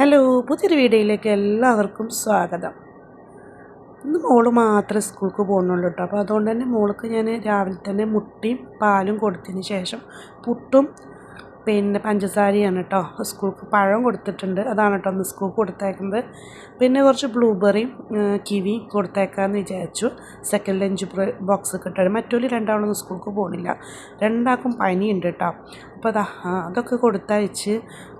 Hello പുതിയൊരു വീഡിയോയിലേക്ക് എല്ലാവർക്കും സ്വാഗതം. ഇന്ന് മോൾ മാത്രമേ സ്കൂൾക്ക് പോകുന്നുള്ളൂ കേട്ടോ. അപ്പോൾ അതുകൊണ്ട് തന്നെ മോൾക്ക് ഞാൻ രാവിലെ തന്നെ മുട്ടയും പാലും കൊടുത്തതിന് ശേഷം പുട്ടും പിന്നെ പഞ്ചസാരയാണ് കേട്ടോ. സ്കൂൾക്ക് പഴം കൊടുത്തിട്ടുണ്ട്. അതാണ് കേട്ടോ ഒന്ന് സ്കൂൾക്ക് കൊടുത്തേക്കുന്നത്. പിന്നെ കുറച്ച് ബ്ലൂബെറിയും കിവി കൊടുത്തേക്കാമെന്ന് വിചാരിച്ചു. സെക്കൻഡ് ലഞ്ച് ബോക്സ് കിട്ടാൻ മറ്റൊരു രണ്ടാളൊന്നും സ്കൂൾക്ക് പോകുന്നില്ല. രണ്ടാൾക്കും പനിയുണ്ട് കേട്ടോ. അപ്പോൾ അതാ അതൊക്കെ കൊടുത്തയച്ച്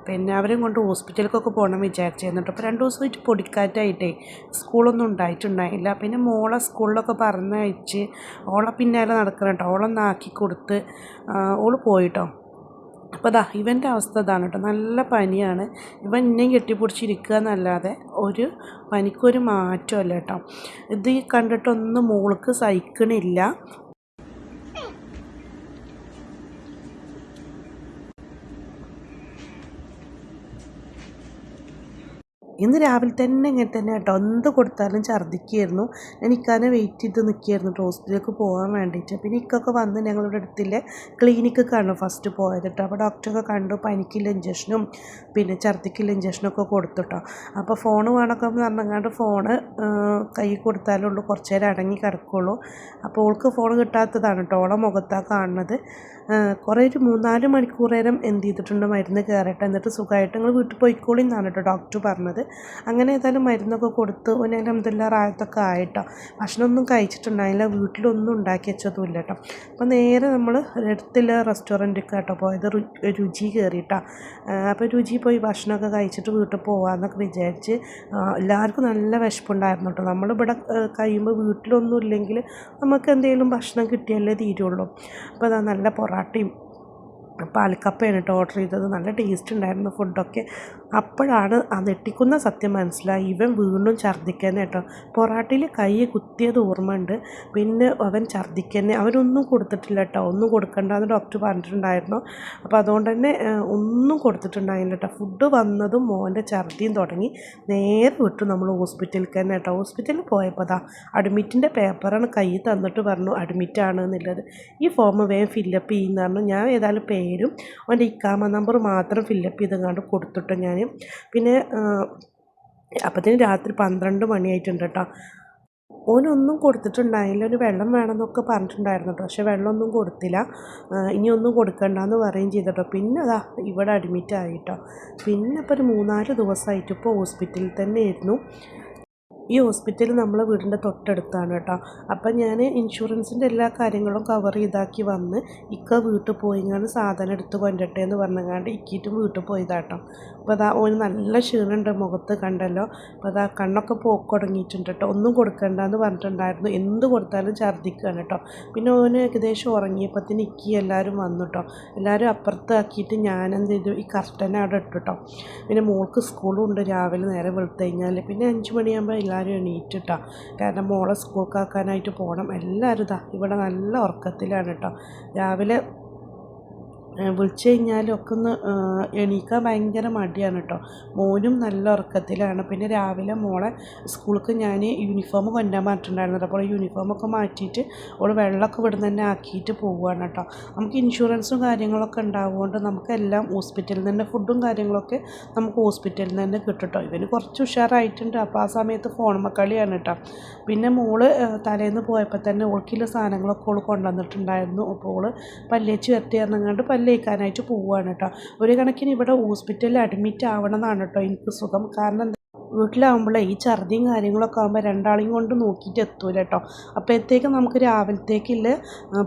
പിന്നെ അവരെയും കൊണ്ട് ഹോസ്പിറ്റലിലേക്കൊക്കെ പോകണം വിചാരിച്ചിരുന്നു കേട്ടോ അപ്പോൾ രണ്ട് ദിവസമായിട്ട് പൊടിക്കാറ്റായിട്ടേ സ്കൂളൊന്നും ഉണ്ടായിട്ടുണ്ടായില്ല. പിന്നെ മോളെ സ്കൂളിലൊക്കെ പറഞ്ഞയച്ച് ഓളെ പിന്നാലെ നടക്കണം കേട്ടോ ഓളൊന്ന് ആക്കി കൊടുത്ത് ഓൾ പോയിട്ടോ. അപ്പോൾ അതാ ഇവന്റെ അവസ്ഥ ഇതാണ് കേട്ടോ നല്ല പനിയാണ്. ഇവൻ ഇന്നെയും കെട്ടിപ്പിടിച്ചിരിക്കുക എന്നല്ലാതെ ഒരു പനിക്കൊരു മാറ്റമല്ല കേട്ടോ ഇത് കണ്ടിട്ടൊന്നും മോൾക്ക് സഹിക്കണില്ല. ഇന്ന് രാവിലെ തന്നെ ഇങ്ങനെ തന്നെ കേട്ടോ എന്ത് കൊടുത്താലും ഛർദ്ദിക്കുകയായിരുന്നു ഞാൻ ഇക്കാനെ വെയിറ്റ് ചെയ്ത് നിൽക്കുകയായിരുന്നു കേട്ടോ ഹോസ്പിറ്റലിലേക്ക് പോകാൻ വേണ്ടിയിട്ട്. പിന്നെ ഇക്കൊക്കെ വന്ന് ഞങ്ങളുടെ അടുത്തില്ലേ കാണും ഫസ്റ്റ് പോയത് കേട്ടോ അപ്പോൾ ഡോക്ടറൊക്കെ കണ്ടു പനിക്കില്ല ഇഞ്ചക്ഷനും പിന്നെ ഛർദ്ദിക്കില്ല ഇഞ്ചക്ഷനൊക്കെ കൊടുത്തു കേട്ടോ അപ്പോൾ ഫോൺ വേണമൊക്കെ പറഞ്ഞങ്ങാണ്ട് ഫോണ് കൈ കൊടുത്താലുള്ളൂ കുറച്ച് നേരം അടങ്ങി കിടക്കുള്ളൂ. അപ്പോൾ ഓൾക്ക് ഫോൺ കിട്ടാത്തതാണ് കേട്ടോ ഓളെ മുഖത്താ കാണുന്നത്. കുറേ ഒരു മൂന്നാൽ മണിക്കൂർ നേരം എന്ത് ചെയ്തിട്ടുണ്ട് മരുന്ന് കയറട്ടെ. എന്നിട്ട് സുഖമായിട്ട് നിങ്ങൾ വീട്ടിൽ പോയിക്കോളി എന്നാണ് കേട്ടോ ഡോക്ടർ പറഞ്ഞത്. അങ്ങനെ ഏതായാലും മരുന്നൊക്കെ കൊടുത്ത് ഒന്ന് അലഹമില്ല റായത്തൊക്കെ ആയിട്ടോ. ഭക്ഷണമൊന്നും കഴിച്ചിട്ടുണ്ടായില്ല വീട്ടിലൊന്നും ഉണ്ടാക്കി വെച്ചതുമില്ല കേട്ടോ. അപ്പോൾ നേരെ നമ്മൾ അടുത്തുള്ള റെസ്റ്റോറന്റ് കേട്ടോ പോയത്. രുചി കയറിയിട്ടോ. അപ്പോൾ രുചി പോയി ഭക്ഷണമൊക്കെ കഴിച്ചിട്ട് വീട്ടിൽ പോകാമെന്നൊക്കെ വിചാരിച്ച് എല്ലാവർക്കും നല്ല വിശപ്പുണ്ടായിരുന്നു കേട്ടോ. നമ്മളിവിടെ കഴിയുമ്പോൾ വീട്ടിലൊന്നും ഇല്ലെങ്കിൽ നമുക്ക് എന്തെങ്കിലും ഭക്ഷണം കിട്ടിയാലേ തീരുള്ളൂ. അപ്പോൾ അതാ നല്ല പൊറാട്ടയും പാൽക്കപ്പയാണ് കേട്ടോ ഓർഡർ ചെയ്തത്. നല്ല ടേസ്റ്റ് ഉണ്ടായിരുന്നു ഫുഡൊക്കെ. അപ്പോഴാണ് ആ നെട്ടിക്കുന്ന സത്യം മനസ്സിലായി. ഇവൻ വീണ്ടും ഛർദ്ദിക്കാൻ കേട്ടോ. പൊറാട്ടയിൽ കൈ കുത്തിയത് ഓർമ്മയുണ്ട്. പിന്നെ അവൻ ഛർദ്ദിക്കാൻ അവനൊന്നും കൊടുത്തിട്ടില്ല കേട്ടോ. ഒന്നും കൊടുക്കണ്ടെന്ന് ഡോക്ടർ പറഞ്ഞിട്ടുണ്ടായിരുന്നു. അപ്പോൾ അതുകൊണ്ട് തന്നെ ഒന്നും കൊടുത്തിട്ടുണ്ടായില്ല കേട്ടോ. ഫുഡ് വന്നതും മോന്റെ ഛർദിയും തുടങ്ങി. നേരെ വിട്ടു നമ്മൾ ഹോസ്പിറ്റലിൽ തന്നെ കേട്ടോ. ഹോസ്പിറ്റലിൽ പോയപ്പോൾ അതാ അഡ്മിറ്റിന്റെ പേപ്പറാണ് കൈ തന്നിട്ട് പറഞ്ഞു അഡ്മിറ്റാണ് എന്നുള്ളത്. ഈ ഫോം വേഗം ഫില്ലപ്പ് ചെയ്യുന്നതാണ്. ഞാൻ ഏതായാലും പേരും അവന്റെ ഇക്കാമ നമ്പർ മാത്രം ഫില്ലപ്പ് ചെയ്തെങ്ങാണ്ട് കൊടുത്തിട്ട് ഞാൻ പിന്നെ അപ്പത്തിന് രാത്രി പന്ത്രണ്ട് മണിയായിട്ടുണ്ട് കേട്ടോ ഓനൊന്നും കൊടുത്തിട്ടുണ്ടായില്ല. ഒരു വെള്ളം വേണമെന്നൊക്കെ പറഞ്ഞിട്ടുണ്ടായിരുന്നു പക്ഷേ വെള്ളമൊന്നും കൊടുത്തില്ല. ഇനി ഒന്നും കൊടുക്കണ്ടെന്ന് പറയുകയും ചെയ്തിട്ടോ പിന്നെ അതാ ഇവിടെ അഡ്മിറ്റ് ആയിട്ടോ പിന്നെ ഇപ്പോൾ ഒരു മൂന്നാൽ ദിവസമായിട്ട് ഇപ്പോൾ ഹോസ്പിറ്റലിൽ തന്നെ ആയിരുന്നു. ഈ ഹോസ്പിറ്റൽ നമ്മളെ വീടിന്റെ തൊട്ടടുത്താണ് കേട്ടോ അപ്പം ഞാൻ ഇൻഷുറൻസിന്റെ എല്ലാ കാര്യങ്ങളും കവർ ചെയ്താക്കി വന്ന് ഇക്ക വീട്ടിൽ പോയിങ്ങാണ്ട് സാധനം എടുത്ത് കൊണ്ടട്ടെ എന്ന് പറഞ്ഞങ്ങാണ്ട് ഇക്കിയിട്ടും വീട്ടിൽ പോയതാട്ടോ അപ്പോൾ അതാ ഓന് നല്ല ക്ഷീണമുണ്ട് മുഖത്ത് കണ്ടല്ലോ. അപ്പോൾ അതാ കണ്ണൊക്കെ പോക്ക് തുടങ്ങിയിട്ടുണ്ട് കേട്ടോ ഒന്നും കൊടുക്കണ്ടെന്ന് പറഞ്ഞിട്ടുണ്ടായിരുന്നു. എന്ത് കൊടുത്താലും ഛർദ്ദിക്കുകയാണ് കേട്ടോ പിന്നെ ഓന് ഏകദേശം ഉറങ്ങിയപ്പോഴത്തേന് ഇക്കി എല്ലാവരും വന്നു കേട്ടോ എല്ലാവരും അപ്പുറത്താക്കിയിട്ട് ഞാൻ എന്ത് ചെയ്തു? ഈ കർട്ടനെ അവിടെ ഇട്ടു കേട്ടോ പിന്നെ മോൾക്ക് സ്കൂളും ഉണ്ട്. രാവിലെ നേരെ വെളുത്ത് കഴിഞ്ഞാൽ പിന്നെ അഞ്ച് മണിയാകുമ്പോൾ എല്ലാവരും എണീറ്റിട്ടാ കാരണം മോളെ സ്കൂൾക്കാക്കാനായിട്ട് പോകണം എല്ലാവരും ഇതാ ഇവിടെ നല്ല ഉറക്കത്തിലാണ് കേട്ടോ രാവിലെ വിളിച്ചു കഴിഞ്ഞാലും ഒക്കെ ഒന്ന് എണീക്കാൻ ഭയങ്കര മടിയാണ് കേട്ടോ മോനും നല്ല ഉറക്കത്തിലാണ്. പിന്നെ രാവിലെ മോളെ സ്കൂൾക്ക് ഞാൻ യൂണിഫോം കൊണ്ടാൻ പറഞ്ഞിട്ടുണ്ടായിരുന്നു അപ്പോൾ യൂണിഫോമൊക്കെ മാറ്റിയിട്ട് അവൾ വെള്ളമൊക്കെ ഇവിടെ തന്നെ ആക്കിയിട്ട് പോവുകയാണ് കേട്ടോ നമുക്ക് ഇൻഷുറൻസും കാര്യങ്ങളൊക്കെ ഉണ്ടാവുകൊണ്ട് നമുക്കെല്ലാം ഹോസ്പിറ്റലിൽ തന്നെ ഫുഡും കാര്യങ്ങളൊക്കെ നമുക്ക് ഹോസ്പിറ്റലിൽ നിന്ന് തന്നെ കിട്ടും ഇവന് കുറച്ച് ഉഷാറായിട്ടുണ്ട്. അപ്പോൾ ആ സമയത്ത് ഫോൺ മക്കളിയാണ് കേട്ടോ പിന്നെ മോൾ തലേന്ന് പോയപ്പോൾ തന്നെ ഓൾക്കില്ല സാധനങ്ങളൊക്കെ ഓൾ കൊണ്ടുവന്നിട്ടുണ്ടായിരുന്നു. അപ്പോൾ ഓൾ പല്ലേച്ച് വരട്ടി പല്ല് തേക്കാനായിട്ട് പോവുകയാണ് കേട്ടോ. ഒരു കണക്കിന് ഇവിടെ ഹോസ്പിറ്റലിൽ അഡ്മിറ്റ് ആവണമെന്നാണ് കേട്ടോ എനിക്ക് സുഖം. കാരണം വീട്ടിലാകുമ്പോഴേ ഈ ഛർദിയും കാര്യങ്ങളൊക്കെ ആകുമ്പോൾ രണ്ടാളെയും കൊണ്ട് നോക്കിയിട്ട് എത്തൂല കേട്ടോ അപ്പോഴത്തേക്കും നമുക്ക് രാവിലത്തേക്കുള്ള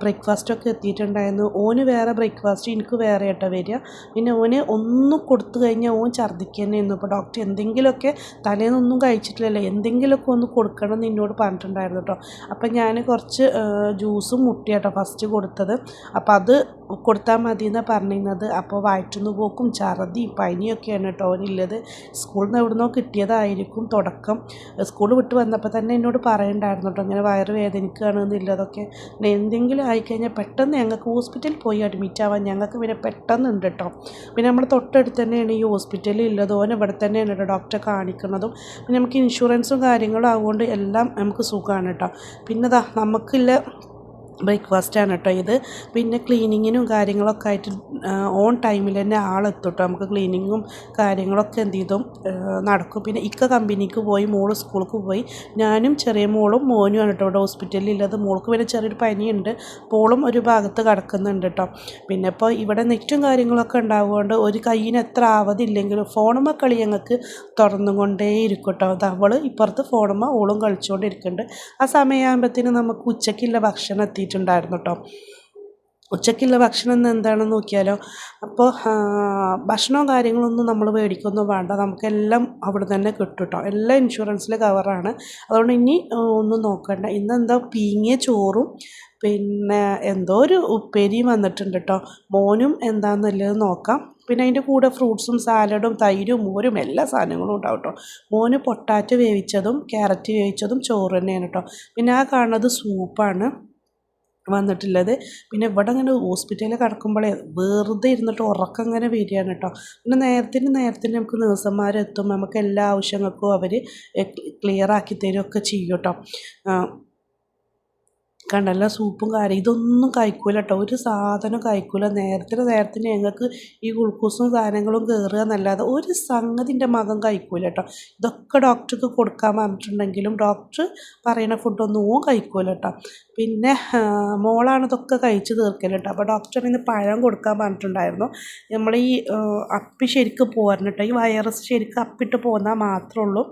ബ്രേക്ക്ഫാസ്റ്റൊക്കെ എത്തിയിട്ടുണ്ടായിരുന്നു. ഓന് വേറെ ബ്രേക്ക്ഫാസ്റ്റ് എനിക്ക് വേറെ കേട്ടോ വരിക. പിന്നെ ഓന് ഒന്നും കൊടുത്തു കഴിഞ്ഞാൽ ഓൻ ഛർദ്ദിക്കുക തന്നെയായിരുന്നു ഇപ്പോൾ ഡോക്ടർ എന്തെങ്കിലുമൊക്കെ തലേന്നൊന്നും കഴിച്ചിട്ടില്ലല്ലോ എന്തെങ്കിലുമൊക്കെ ഒന്ന് കൊടുക്കണം എന്ന് എന്നോട് പറഞ്ഞിട്ടുണ്ടായിരുന്നു കേട്ടോ അപ്പം ഞാൻ കുറച്ച് ജ്യൂസും മുട്ടിയാട്ടോ ഫസ്റ്റ് കൊടുത്തത്. അപ്പോൾ അത് കൊടുത്താൽ മതി എന്നാണ് പറഞ്ഞിരുന്നത്. അപ്പോൾ വയറ്റുന്നു പോക്കും ഛർദി പനിയൊക്കെയാണ് കേട്ടോ അവനുള്ളത് സ്കൂളിൽ നിന്ന് എവിടുന്നോ കിട്ടിയതായിരിക്കും തുടക്കം. സ്കൂൾ വിട്ട് വന്നപ്പോൾ തന്നെ എന്നോട് പറയണ്ടായിരുന്നു കേട്ടോ ഇങ്ങനെ വയറ് വേദനിക്കുകയാണ് എന്നുള്ളതൊക്കെ എന്തെങ്കിലും ആയിക്കഴിഞ്ഞാൽ പെട്ടെന്ന് ഞങ്ങൾക്ക് ഹോസ്പിറ്റലിൽ പോയി അഡ്മിറ്റ് ആവാൻ ഞങ്ങൾക്ക് പിന്നെ പെട്ടെന്ന് ഉണ്ട് കേട്ടോ പിന്നെ നമ്മൾ തൊട്ടടുത്ത് തന്നെയാണ് ഈ ഹോസ്പിറ്റലിൽ ഉള്ളത് ഓൻ ഇവിടെ തന്നെയാണ് കേട്ടോ ഡോക്ടറെ കാണിക്കുന്നതും. പിന്നെ നമുക്ക് ഇൻഷുറൻസും കാര്യങ്ങളും ആവുകൊണ്ട് എല്ലാം നമുക്ക് സുഖമാണ് കേട്ടോ പിന്നെ ദാ നമുക്കില്ല ബ്രേക്ക്ഫാസ്റ്റാണ് കേട്ടോ ഇത്. പിന്നെ ക്ലീനിങ്ങിനും കാര്യങ്ങളൊക്കെ ആയിട്ട് ഓൺ ടൈമിൽ തന്നെ ആളെത്തും കേട്ടോ. നമുക്ക് ക്ലീനിങ്ങും കാര്യങ്ങളൊക്കെ എന്ത് ചെയ്തും നടക്കും. പിന്നെ ഇക്ക കമ്പനിക്ക് പോയി മോൾ സ്കൂൾക്ക് പോയി. ഞാനും ചെറിയ മോളും മോനുമാണ് കേട്ടോ ഇവിടെ ഹോസ്പിറ്റലിൽ ഉള്ളത് മോൾക്ക് പിന്നെ ചെറിയൊരു പനിയുണ്ട്. പോളും ഒരു ഭാഗത്ത് കിടക്കുന്നുണ്ട് കേട്ടോ. പിന്നെ ഇപ്പോൾ ഇവിടെ നെറ്റും കാര്യങ്ങളൊക്കെ ഉണ്ടാവുകൊണ്ട് ഒരു കയ്യിന് എത്ര ആവതില്ലെങ്കിലും ഫോണുമ്മ കളി ഞങ്ങൾക്ക് തുറന്നുകൊണ്ടേ ഇരിക്കും കേട്ടോ. അത് അവൾ ഇപ്പുറത്ത് ഫോണുമ്മ ഓളും കളിച്ചുകൊണ്ടിരിക്കുന്നുണ്ട്. ആ സമയമാകുമ്പോഴത്തേനും നമുക്ക് ഉച്ചയ്ക്കുള്ള ഭക്ഷണം എത്തിയിട്ടുണ്ടായിരുന്നു കേട്ടോ ഉച്ചയ്ക്കുള്ള ഭക്ഷണം ഇന്ന് എന്താണെന്ന് നോക്കിയാലോ? അപ്പോൾ ഭക്ഷണവും കാര്യങ്ങളൊന്നും നമ്മൾ മേടിക്കൊന്നും വേണ്ട. നമുക്കെല്ലാം അവിടെ തന്നെ കിട്ടും കേട്ടോ എല്ലാം ഇൻഷുറൻസിൽ കവറാണ്. അതുകൊണ്ട് ഇനി ഒന്നും നോക്കണ്ട. ഇന്നെന്താ പീങ്ങിയ ചോറും പിന്നെ എന്തോ ഒരു ഉപ്പേരിയും വന്നിട്ടുണ്ട് കേട്ടോ മോനും എന്താണെന്നുള്ളത് നോക്കാം. പിന്നെ അതിന്റെ കൂടെ ഫ്രൂട്ട്സും സാലഡും തൈരും മോരും എല്ലാ സാധനങ്ങളും ഉണ്ടാവും കേട്ടോ മോന് പൊട്ടാറ്റോ വേവിച്ചതും ക്യാരറ്റ് വേവിച്ചതും ചോറ് തന്നെയാണ് കേട്ടോ പിന്നെ ആ കാണുന്നത് സൂപ്പാണ്. വന്നിട്ടുള്ളത്. പിന്നെ ഇവിടെ ഇങ്ങനെ ഹോസ്പിറ്റലിൽ കിടക്കുമ്പോഴേ വെറുതെ ഇരുന്നിട്ട് ഉറക്കം ഇങ്ങനെ വരികയാണ് കേട്ടോ. പിന്നെ നേരത്തിന് നേരത്തിന് നമുക്ക് നേഴ്സന്മാരെത്തും നമുക്ക് എല്ലാ ആവശ്യങ്ങൾക്കും അവർ ക്ലിയർ ആക്കി തരുമൊക്കെ ചെയ്യും കേട്ടോ. കണ്ടല്ല സൂപ്പും കാര്യം ഇതൊന്നും കഴിക്കൂല കേട്ടോ. ഒരു സാധനം കഴിക്കൂല. നേരത്തിന് നേരത്തിന് ഞങ്ങൾക്ക് ഈ ഗ്ലൂക്കോസും സാധനങ്ങളും കയറുക എന്നല്ലാതെ ഒരു സംഗതിന്റെ മകം കഴിക്കൂല കേട്ടോ. ഇതൊക്കെ ഡോക്ടർക്ക് കൊടുക്കാൻ പറഞ്ഞിട്ടുണ്ടെങ്കിലും ഡോക്ടർ പറയുന്ന ഫുഡൊന്നും കഴിക്കൂല കേട്ടോ. പിന്നെ മോളാണ് ഇതൊക്കെ കഴിച്ച് തീർക്കൽ കേട്ടോ അപ്പോൾ ഡോക്ടർ ഇന്ന് പഴം കൊടുക്കാൻ പറഞ്ഞിട്ടുണ്ടായിരുന്നു. നമ്മൾ ഈ അപ്പി ശരിക്കും പോരണം കേട്ടോ ഈ വൈറസ് ശരിക്കും അപ്പിട്ട് പോന്നാൽ മാത്രമേ ഉള്ളൂ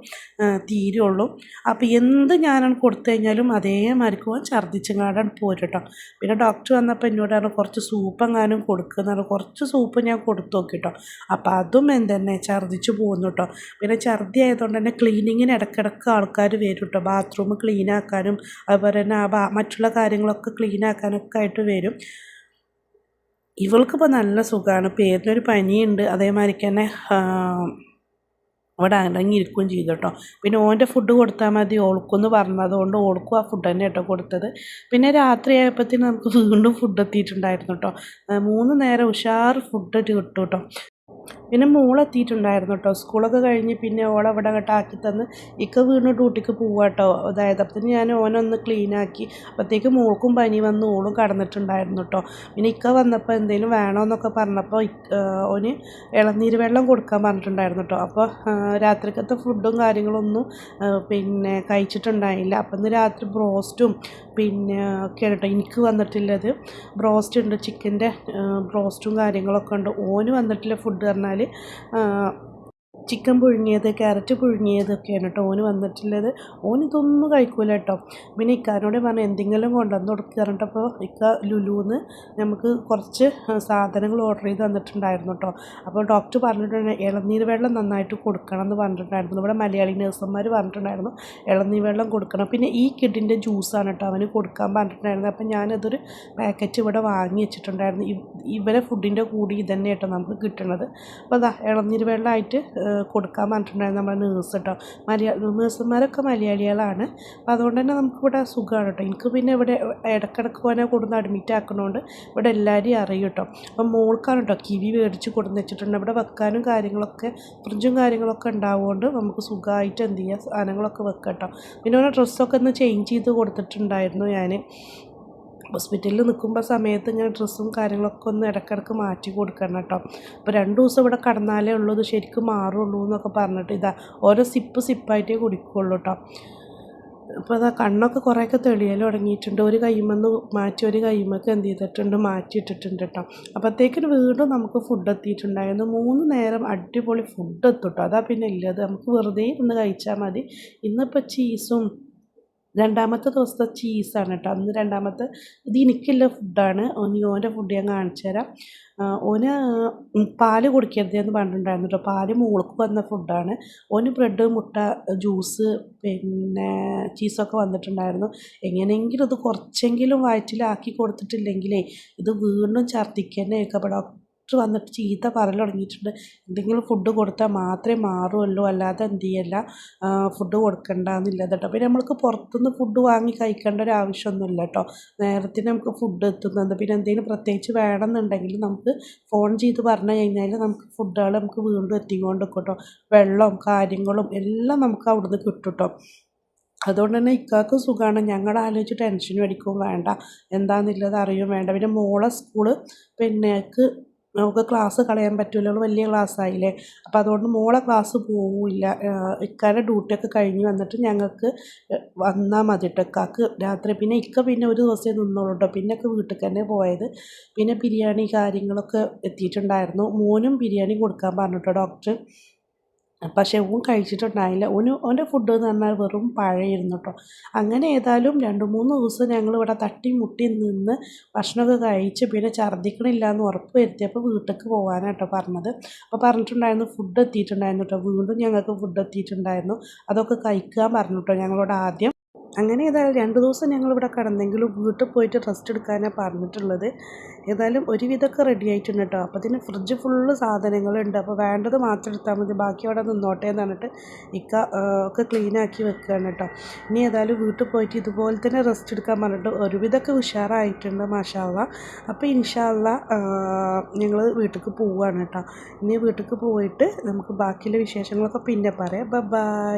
തീരുള്ളൂ. അപ്പോൾ എന്ത് ഞാനാണ് കൊടുത്തു കഴിഞ്ഞാലും അതേമാതിരിക്ക് പോകാൻ ഛർദ്ദിച്ചങ്ങാടാണ് പോരും കേട്ടോ പിന്നെ ഡോക്ടർ വന്നപ്പോൾ എന്നോടാണ് കുറച്ച് സൂപ്പ് എങ്ങാനും കൊടുക്കുന്നതാണ് കുറച്ച് സൂപ്പ് ഞാൻ കൊടുത്തു നോക്കി കേട്ടോ അപ്പോൾ അതും എന്തെന്നെ ഛർദ്ദിച്ച് പോകുന്നു കേട്ടോ പിന്നെ ഛർദ്ദി ആയതുകൊണ്ട് തന്നെ ക്ലീനിങ്ങിന് ഇടയ്ക്കിടയ്ക്ക് ആൾക്കാർ വരും കേട്ടോ ബാത്റൂം ക്ലീൻ ആക്കാനും അതുപോലെ തന്നെ ആ മറ്റുള്ള കാര്യങ്ങളൊക്കെ ക്ലീൻ ആക്കാനൊക്കെ ആയിട്ട് വരും. ഇവൾക്കിപ്പോൾ നല്ല സുഖമാണ് പേരിനൊരു പനിയുണ്ട്. അതേമാതിരിക്ക് തന്നെ അവിടെ അടങ്ങിയിരിക്കുകയും ചെയ്തു കേട്ടോ. പിന്നെ ഓന്റെ ഫുഡ് കൊടുത്താൽ മതി. ഓൾക്കെന്ന് പറഞ്ഞതുകൊണ്ട് ഓൾക്കും ആ ഫുഡ് തന്നെ കേട്ടോ കൊടുത്തത്. പിന്നെ രാത്രി ആയപ്പോഴത്തേന് നമുക്ക് വീണ്ടും ഫുഡ് എത്തിയിട്ടുണ്ടായിരുന്നു കേട്ടോ. മൂന്ന് നേരം ഉഷാർ ഫുഡ് കിട്ടും കേട്ടോ. പിന്നെ മോളെത്തിയിട്ടുണ്ടായിരുന്നു കേട്ടോ സ്കൂളൊക്കെ കഴിഞ്ഞ് പിന്നെ ഓളവിടെ കേട്ടോ ആക്കി തന്ന് ഇക്ക വീണ്ടും ഡ്യൂട്ടിക്ക് പോവുക കേട്ടോ അതായത് അപ്പം ഞാൻ ഓനൊന്ന് ക്ലീനാക്കി അപ്പോഴത്തേക്ക് മോൾക്കും പനി വന്ന് ഓളും കടന്നിട്ടുണ്ടായിരുന്നു കേട്ടോ പിന്നെ ഇക്ക വന്നപ്പോൾ എന്തെങ്കിലും വേണമെന്നൊക്കെ പറഞ്ഞപ്പോൾ ഓന് ഇളനീര് വെള്ളം കൊടുക്കാൻ പറഞ്ഞിട്ടുണ്ടായിരുന്നു കേട്ടോ അപ്പോൾ രാത്രിക്കത്തെ ഫുഡും കാര്യങ്ങളൊന്നും പിന്നെ കഴിച്ചിട്ടുണ്ടായില്ല. അപ്പം ഇന്ന് രാത്രി ബ്രോസ്റ്റും പിന്നെ ഒക്കെ കേട്ടോ എനിക്ക് വന്നിട്ടുള്ളത് ബ്രോസ്റ്റ് ഉണ്ട് ചിക്കന്റെ ബ്രോസ്റ്റും കാര്യങ്ങളൊക്കെ ഉണ്ട്. ഓന് വന്നിട്ടില്ല ഫുഡ് പറഞ്ഞാൽ वाले ചിക്കൻ പുഴുങ്ങിയത് ക്യാരറ്റ് പുഴുങ്ങിയതൊക്കെയാണ് കേട്ടോ ഓന് വന്നിട്ടുള്ളത്. ഓൻ ഇതൊന്നും കഴിക്കൂല കേട്ടോ. പിന്നെ ഇക്കാരോട് പറഞ്ഞു എന്തെങ്കിലും കൊണ്ടുവന്ന് കൊടുക്കുക പറഞ്ഞിട്ടപ്പോൾ ഇക്ക ലുലുന്ന് നമുക്ക് കുറച്ച് സാധനങ്ങൾ ഓർഡർ ചെയ്ത് തന്നിട്ടുണ്ടായിരുന്നു കേട്ടോ. അപ്പോൾ ഡോക്ടർ പറഞ്ഞിട്ടുണ്ട് ഇളനീർ വെള്ളം നന്നായിട്ട് കൊടുക്കണം എന്ന് പറഞ്ഞിട്ടുണ്ടായിരുന്നു. ഇവിടെ മലയാളി നേഴ്സുമാർ പറഞ്ഞിട്ടുണ്ടായിരുന്നു ഇളനീർ വെള്ളം കൊടുക്കണം. പിന്നെ ഈ കിഡിന്റെ ജ്യൂസാണ് കേട്ടോ അവന് കൊടുക്കാൻ പറഞ്ഞിട്ടുണ്ടായിരുന്നത്. അപ്പോൾ ഞാനതൊരു പാക്കറ്റ് ഇവിടെ വാങ്ങി വെച്ചിട്ടുണ്ടായിരുന്നു. ഇവരെ ഫുഡിന്റെ കൂടി ഇതന്നെ കേട്ടോ നമുക്ക് കിട്ടണത്. അപ്പോൾ അതാ ഇളനീർ വെള്ളമായിട്ട് കൊടുക്കാൻ പറഞ്ഞിട്ടുണ്ടായിരുന്നു നമ്മുടെ നേഴ്സ് കേട്ടോ മലയാള നേഴ്സുമാരൊക്കെ മലയാളികളാണ്. അപ്പോൾ അതുകൊണ്ട് തന്നെ നമുക്കിവിടെ സുഖമാണ് കേട്ടോ എനിക്ക് പിന്നെ ഇവിടെ ഇടക്കിടക്ക് പോകാൻ കൊടുന്ന് അഡ്മിറ്റ് ആക്കണോണ്ട് ഇവിടെ എല്ലാവരെയും അറിയും കേട്ടോ അപ്പം മോൾക്കാണ് കേട്ടോ കിവി മേടിച്ച് കൊടുന്ന് വെച്ചിട്ടുണ്ട്. ഇവിടെ വെക്കാനും കാര്യങ്ങളൊക്കെ ഫ്രിഡ്ജും കാര്യങ്ങളൊക്കെ ഉണ്ടാവുകൊണ്ട് നമുക്ക് സുഖമായിട്ട് എന്ത് ചെയ്യുക സാധനങ്ങളൊക്കെ വെക്കാം കേട്ടോ പിന്നെ ഡ്രസ്സൊക്കെ ഒന്ന് ചേഞ്ച് ചെയ്ത് കൊടുത്തിട്ടുണ്ടായിരുന്നു ഞാൻ ഹോസ്പിറ്റലിൽ നിൽക്കുമ്പോൾ സമയത്ത് ഇങ്ങനെ ഡ്രസ്സും കാര്യങ്ങളൊക്കെ ഒന്ന് ഇടയ്ക്കിടയ്ക്ക് മാറ്റി കൊടുക്കണം കേട്ടോ. അപ്പോൾ രണ്ട് ദിവസം ഇവിടെ കടന്നാലേ ഉള്ളൂ ഇത് ശരിക്കും മാറുള്ളൂ എന്നൊക്കെ പറഞ്ഞിട്ട് ഇതാ ഓരോ സിപ്പ് സിപ്പായിട്ടേ കുടിക്കുള്ളൂ കേട്ടോ. അപ്പോൾ അതാ കണ്ണൊക്കെ കുറേയൊക്കെ തെളിയൽ തുടങ്ങിയിട്ടുണ്ട്. ഒരു കൈമെന്ന് മാറ്റി ഒരു കൈമൊക്കെ എന്ത് ചെയ്തിട്ടുണ്ട്? മാറ്റിയിട്ടിട്ടുണ്ട് കേട്ടോ. അപ്പോഴത്തേക്കിന് വീണ്ടും നമുക്ക് ഫുഡ് എത്തിയിട്ടുണ്ടായിരുന്നു മൂന്ന് നേരം അടിപൊളി ഫുഡ് എത്തും കേട്ടോ. അതാ പിന്നെ ഇല്ലത്. നമുക്ക് വെറുതെ ഇരുന്ന് കഴിച്ചാൽ മതി. ഇന്നിപ്പോൾ ചീസും രണ്ടാമത്തെ ദിവസത്തെ ചീസാണ് കേട്ടോ. അന്ന് രണ്ടാമത്തെ ഇത് എനിക്കുള്ള ഫുഡാണ് ഓന്റെ ഫുഡ് ഞാൻ കാണിച്ചു തരാം. ഓന് പാൽ കുടിക്കരുത് എന്ന് പറഞ്ഞിട്ടുണ്ടായിരുന്നു കേട്ടോ. പാൽ മൂളക്ക് വന്ന ഫുഡാണ് ഓന് ബ്രെഡ് മുട്ട ജ്യൂസ് പിന്നെ ചീസൊക്കെ വന്നിട്ടുണ്ടായിരുന്നു. എങ്ങനെയെങ്കിലും ഇത് കുറച്ചെങ്കിലും വയറ്റിലാക്കി കൊടുത്തിട്ടില്ലെങ്കിലേ ഇത് വീണ്ടും ഛർദ്ദിക്കുക തന്നെ അപ്പോൾ ഡോക്ടർ വന്നിട്ട് ചീത്ത പറഞ്ഞു തുടങ്ങിയിട്ടുണ്ട്. എന്തെങ്കിലും ഫുഡ് കൊടുത്താൽ മാത്രമേ മാറുമല്ലോ അല്ലാതെ എന്ത് ചെയ്യല്ല. ഫുഡ് കൊടുക്കണ്ടെന്നില്ല കേട്ടോ. പിന്നെ നമ്മൾക്ക് പുറത്തുനിന്ന് ഫുഡ് വാങ്ങി കഴിക്കേണ്ട ഒരു ആവശ്യമൊന്നുമില്ല കേട്ടോ. നേരത്തിന് നമുക്ക് ഫുഡ് എത്തുന്നുണ്ട് പിന്നെ എന്തെങ്കിലും പ്രത്യേകിച്ച് വേണമെന്നുണ്ടെങ്കിൽ നമുക്ക് ഫോൺ ചെയ്ത് പറഞ്ഞു കഴിഞ്ഞാൽ നമുക്ക് ഫുഡുകൾ നമുക്ക് വീണ്ടും എത്തിക്കൊണ്ട് കേട്ടോ. വെള്ളവും കാര്യങ്ങളും എല്ലാം നമുക്ക് അവിടുന്ന് കിട്ടും കേട്ടോ. അതുകൊണ്ട് തന്നെ ഇക്കാക്ക് സുഖമാണ്. ഞങ്ങൾ ആലോചിച്ച് ടെൻഷനും അടിക്കും വേണ്ട. എന്താണെന്നുള്ളത് അറിയും വേണ്ട. പിന്നെ മോളെ സ്കൂൾ പിന്നേക്ക് നമുക്ക് ക്ലാസ് കളയാൻ പറ്റില്ല അവൾ വലിയ ക്ലാസ് ആയില്ലേ. അപ്പോൾ അതുകൊണ്ട് മോളെ ക്ലാസ് പോവില്ല. ഇക്കാരുടെ ഡ്യൂട്ടിയൊക്കെ കഴിഞ്ഞ് വന്നിട്ട് ഞങ്ങൾക്ക് വന്നാൽ മതി കേട്ടോ ഇക്കാക്ക് രാത്രി. പിന്നെ ഇക്ക പിന്നെ ഒരു ദിവസമേ നിന്നുള്ളൂ കേട്ടോ പിന്നെ ഒക്കെ വീട്ടിൽ തന്നെ പോയത്. പിന്നെ ബിരിയാണി കാര്യങ്ങളൊക്കെ എത്തിയിട്ടുണ്ടായിരുന്നു. മോനും ബിരിയാണി കൊടുക്കാൻ പറഞ്ഞിട്ടോ ഡോക്ടർ? പക്ഷേ ഓൻ കഴിച്ചിട്ടുണ്ടായില്ല. ഓന് ഓന്റെ ഫുഡ് എന്ന് പറഞ്ഞാൽ വെറും പഴമായിരുന്നു കേട്ടോ അങ്ങനെ ഏതായാലും രണ്ട് മൂന്ന് ദിവസം ഞങ്ങൾ ഇവിടെ തട്ടി മുട്ടി നിന്ന് ഭക്ഷണമൊക്കെ കഴിച്ച് പിന്നെ ഛർദ്ദിക്കണില്ല എന്ന് ഉറപ്പ് വരുത്തിയപ്പോൾ വീട്ടിലേക്ക് പോകാനാട്ടോ പറഞ്ഞത്. അപ്പോൾ പറഞ്ഞിട്ടുണ്ടായിരുന്നു ഫുഡ് എത്തിയിട്ടുണ്ടായിരുന്നു കേട്ടോ വീണ്ടും ഞങ്ങൾക്ക് ഫുഡ് എത്തിയിട്ടുണ്ടായിരുന്നു. അതൊക്കെ കഴിക്കാൻ പറഞ്ഞു കേട്ടോ ഞങ്ങളോട് ആദ്യം. അങ്ങനെ ഏതായാലും രണ്ട് ദിവസം ഞങ്ങളിവിടെ കിടന്നെങ്കിലും വീട്ടിൽ പോയിട്ട് റെസ്റ്റ് എടുക്കാനാണ് പറഞ്ഞിട്ടുള്ളത്. ഏതായാലും ഒരുവിധമൊക്കെ റെഡി ആയിട്ടുണ്ട് കേട്ടോ അപ്പോൾ പിന്നെ ഫ്രിഡ്ജ് ഫുള്ള് സാധനങ്ങളുണ്ട്. അപ്പോൾ വേണ്ടത് മാത്രം എടുത്താൽ മതി. ബാക്കി അവിടെ നിന്നോട്ടെ എന്ന് പറഞ്ഞിട്ട് ഇക്ക ഒക്കെ ക്ലീനാക്കി വെക്കുകയാണ് കേട്ടോ ഇനി ഏതായാലും വീട്ടിൽ പോയിട്ട് ഇതുപോലെ തന്നെ റെസ്റ്റ് എടുക്കാൻ പറഞ്ഞിട്ട് ഒരുവിധമൊക്കെ ഉഷാറായിട്ടുണ്ട് മാഷാള്ള അപ്പോൾ ഇൻഷാല്ല ഞങ്ങൾ വീട്ടിലേക്ക് പോവുകയാണ് കേട്ടോ ഇനി വീട്ടിലേക്ക് പോയിട്ട് നമുക്ക് ബാക്കിയുള്ള വിശേഷങ്ങളൊക്കെ പിന്നെ പറയാം. ബൈ.